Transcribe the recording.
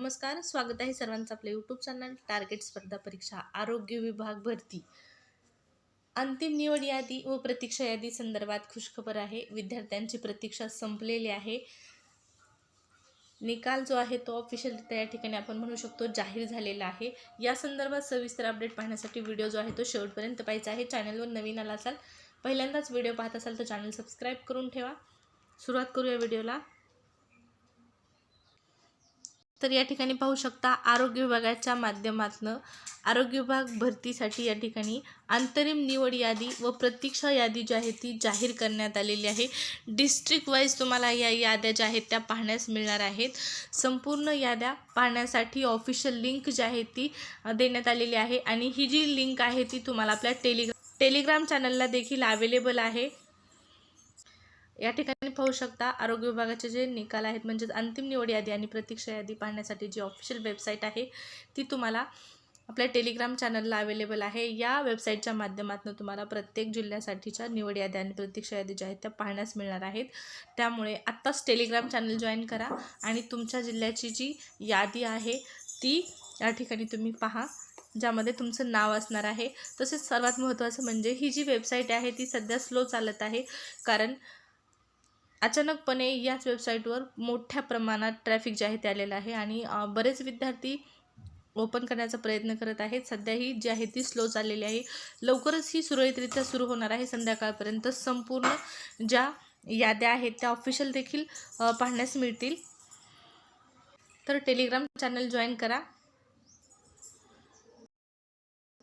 नमस्कार स्वागत आहे सर्वांचं आपल्या यूट्यूब चॅनल टार्गेट स्पर्धा परीक्षा आरोग्य विभाग भरती. अंतिम निवड यादी व प्रतीक्षा यादी संदर्भात खुशखबर आहे. विद्यार्थ्यांची प्रतीक्षा संपलेली आहे. निकाल जो आहे तो ऑफिशियलरित्या या ठिकाणी आपण म्हणू शकतो जाहीर झालेला आहे. या संदर्भात सविस्तर अपडेट पाहण्यासाठी व्हिडिओ जो आहे तो शेवटपर्यंत पाहायचा आहे. चॅनलवर नवीन आला असाल पहिल्यांदाच व्हिडिओ पाहत असाल तर चॅनल सबस्क्राईब करून ठेवा. सुरुवात करूया व्हिडिओला तर या ठिकाणी पाहू शकता आरोग्य विभागाच्या माध्यमातून आरोग्य विभाग भरतीसाठी या ठिकाणी अंतरिम निवड यादी व प्रतीक्षा यादी जी आहे ती जाहीर करण्यात आलेली आहे. डिस्ट्रिक्ट वाईज तुम्हाला या याद्या ज्या आहेत त्या पाहण्यास मिळणार आहेत. संपूर्ण याद्या पाहण्यासाठी ऑफिशियल लिंक जी आहे ती देण्यात आलेली आहे आणि ही जी लिंक आहे ती तुम्हाला आपल्या टेलिग्रा टेलिग्राम चॅनलला देखील अवेलेबल आहे. या ठिकाणी पाहू शकता आरोग्य विभागाचे जे निकाल आहेत म्हणजेच अंतिम निवड यादी आणि प्रतीक्षा यादी पाहण्यासाठी जी ऑफिशियल वेबसाईट आहे ती तुम्हाला आपल्या टेलिग्राम चॅनलला अवेलेबल आहे. या वेबसाईटच्या माध्यमातून तुम्हाला प्रत्येक जिल्ह्यासाठीच्या निवड याद्या आणि प्रतीक्षा यादी ज्या आहेत त्या पाहण्यास मिळणार आहेत. त्यामुळे आत्ताच टेलिग्राम चॅनल जॉईन करा आणि तुमच्या जिल्ह्याची जी यादी आहे ती या ठिकाणी तुम्ही पहा ज्यामध्ये तुमचं नाव असणार आहे. तसेच सर्वात महत्त्वाचं म्हणजे ही जी वेबसाईट आहे ती सध्या स्लो चालत आहे. कारण अचानकपणे याच वेबसाईटवर मोठ्या प्रमाणात ट्रॅफिक जे आहे ते आलेलं आहे आणि बरेच विद्यार्थी ओपन करण्याचा प्रयत्न करत आहेत. सध्या ही जी आहे ती स्लो चाललेली आहे. लवकरच ही सुरळीतरित्या सुरू होणार आहे. संध्याकाळपर्यंत संपूर्ण ज्या याद्या आहेत त्या ऑफिशियल देखील पाहण्यास मिळतील. तर टेलिग्राम चॅनल जॉईन करा.